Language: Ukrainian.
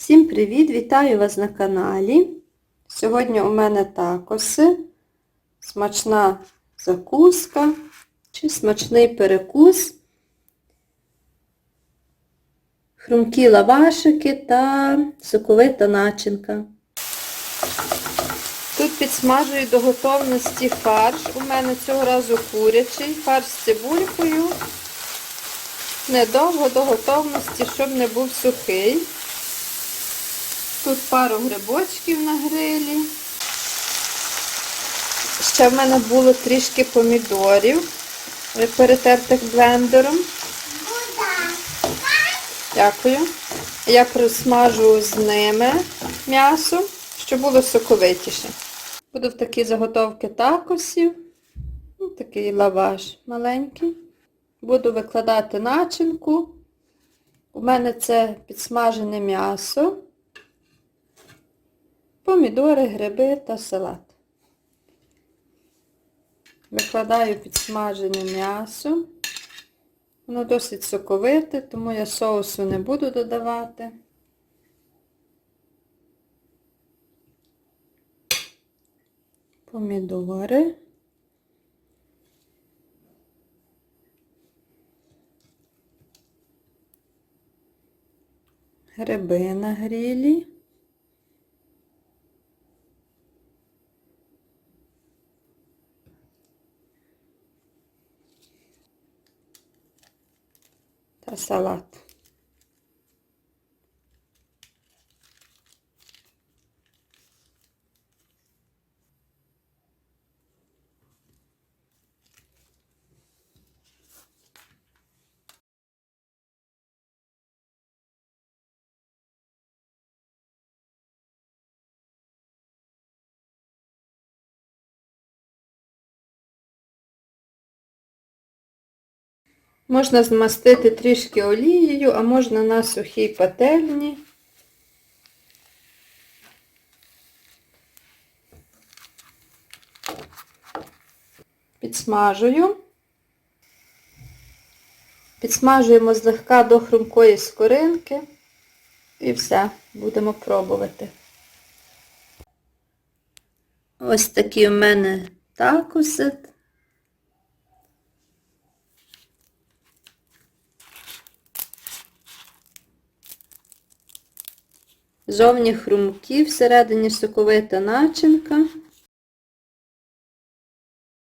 Всім привіт! Вітаю вас на каналі. Сьогодні у мене такоси, смачна закуска чи смачний перекус, хрумкі лавашики та соковита начинка. Тут підсмажую до готовності фарш. У мене цього разу курячий, фарш з цибулькою. Недовго до готовності, щоб не був сухий. Тут пару грибочків на грилі. Ще в мене було трішки помідорів перетертих блендером. Дякую. Я присмажу з ними м'ясо, щоб було соковитіше. Буду в такі заготовки такосів. Такий лаваш маленький. Буду викладати начинку. У мене це підсмажене м'ясо, помідори, гриби та салат. Викладаю підсмажене м'ясо. Воно досить соковите, тому я соусу не буду додавати. Помідори. Гриби на грілі. Та салат. Можна змастити трішки олією, а можна на сухій пательні. Підсмажую. Підсмажуємо злегка до хрумкої скоринки. І все, будемо пробувати. Ось такі у мене такоси. Зовні хрумкі, всередині соковита начинка.